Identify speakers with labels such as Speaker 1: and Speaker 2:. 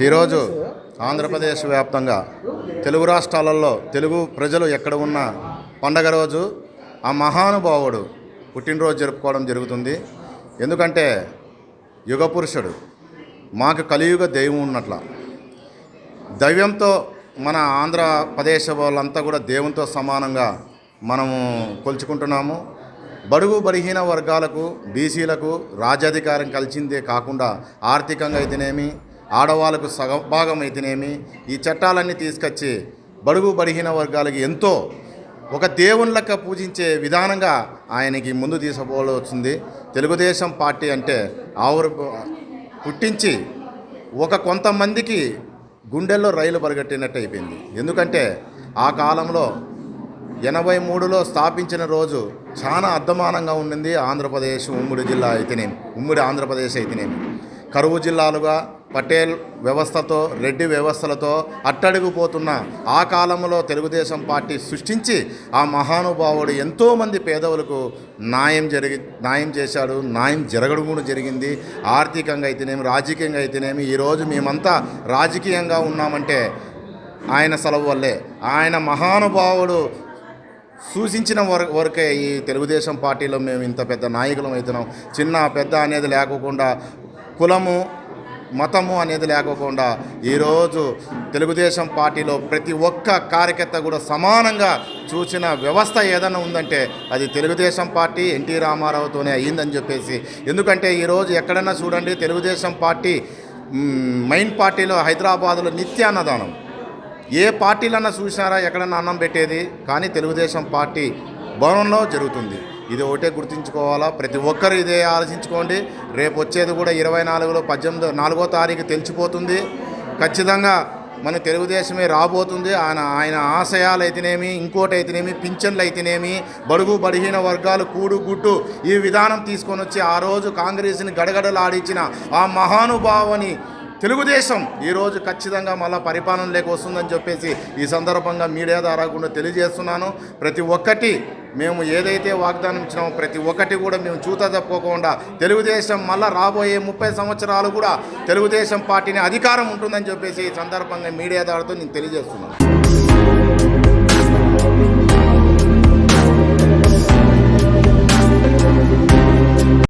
Speaker 1: ఈరోజు ఆంధ్రప్రదేశ్ వ్యాప్తంగా తెలుగు రాష్ట్రాలలో తెలుగు ప్రజలు ఎక్కడ ఉన్నా పండగ రోజు ఆ మహానుభావుడు పుట్టినరోజు జరుపుకోవడం జరుగుతుంది. ఎందుకంటే యుగ పురుషుడు మాకు కలియుగ దైవం ఉన్నట్ల. దైవంతో మన ఆంధ్రప్రదేశ్ వాళ్ళంతా కూడా దేవునితో సమానంగా మనము కొలుచుకుంటున్నాము. బడుగు బలహీన వర్గాలకు బీసీలకు రాజ్యాధికారం కలిసిందే కాకుండా ఆర్థికంగా అయితేనేమి ఆడవాళ్ళకు సగభాగం అయితేనేమి ఈ చట్టాలన్నీ తీసుకొచ్చి బడుగు బడిహీన వర్గాలకి ఎంతో ఒక దేవుళ్ళక పూజించే విధానంగా ఆయనకి ముందు తీసుకోవాల్సింది. తెలుగుదేశం పార్టీ అంటే ఆవురు పుట్టించి ఒక కొంతమందికి గుండెల్లో రైలు పరిగెట్టినట్టు అయిపోయింది. ఎందుకంటే ఆ కాలంలో ఎనభై మూడులో స్థాపించిన రోజు చాలా అర్ధమానంగా ఉండింది ఆంధ్రప్రదేశ్ ఉమ్మడి జిల్లా అయితేనేమి ఉమ్మడి ఆంధ్రప్రదేశ్ అయితేనేమి. కరువు జిల్లాలుగా పటేల్ వ్యవస్థతో రెడ్డి వ్యవస్థలతో అట్టడుగుపోతున్న ఆ కాలంలో తెలుగుదేశం పార్టీ సృష్టించి ఆ మహానుభావుడు ఎంతోమంది పేదవులకు న్యాయం జరిగి న్యాయం చేశాడు న్యాయం జరగడం కూడా జరిగింది. ఆర్థికంగా అయితేనేమి రాజకీయంగా అయితేనేమి ఈరోజు మేమంతా రాజకీయంగా ఉన్నామంటే ఆయన సెలవు వల్లే. ఆయన మహానుభావుడు సూచించిన వర వరకే ఈ తెలుగుదేశం పార్టీలో మేము ఇంత పెద్ద నాయకులం అవుతున్నాం. చిన్న పెద్ద అనేది లేకోకుండా కులము మతము అనేది లేకోకుండా ఈరోజు తెలుగుదేశం పార్టీలో ప్రతి ఒక్క కార్యకర్త కూడా సమానంగా చూసిన వ్యవస్థ ఏదైనా ఉందంటే అది తెలుగుదేశం పార్టీ ఎన్టీ రామారావుతోనే అయ్యిందని చెప్పేసి. ఎందుకంటే ఈరోజు ఎక్కడైనా చూడండి తెలుగుదేశం పార్టీ మెయిన్ పార్టీలో హైదరాబాద్లో నిత్య అన్నదానం. ఏ పార్టీలన్నా చూసినారా ఎక్కడన్నా అన్నం పెట్టేది? కానీ తెలుగుదేశం పార్టీ భవనంలో జరుగుతుంది. ఇది ఒకటే గుర్తుంచుకోవాలా. ప్రతి ఒక్కరు ఇదే ఆలోచించుకోండి. రేపు వచ్చేది కూడా ఇరవై నాలుగులో పద్దెనిమిదో నాలుగో తారీఖు తెలిసిపోతుంది. ఖచ్చితంగా మన తెలుగుదేశమే రాబోతుంది. ఆయన ఆయన ఆశయాలు అయితేనేమి ఇంకోటి అయితేనేమి పింఛన్లు అయితేనేమి బడుగు బడిహీన వర్గాలు కూడు గుట్టు ఈ విధానం తీసుకొని వచ్చి ఆ రోజు కాంగ్రెస్ని గడగడలాడించిన ఆ మహానుభావుని తెలుగుదేశం ఈరోజు ఖచ్చితంగా మళ్ళీ పరిపాలనలోకి వస్తుందని చెప్పేసి ఈ సందర్భంగా మీడియా ద్వారా కూడా తెలియజేస్తున్నాను. ప్రతి ఒక్కటి మేము ఏదైతే వాగ్దానం ఇచ్చినామో ప్రతి ఒక్కటి కూడా మేము చూత తప్పుకోకుండా తెలుగుదేశం మళ్ళీ రాబోయే ముప్పై సంవత్సరాలు కూడా తెలుగుదేశం పార్టీని అధికారం ఉంటుందని చెప్పేసి ఈ సందర్భంగా మీడియా ద్వారా నేను తెలియజేస్తున్నాను.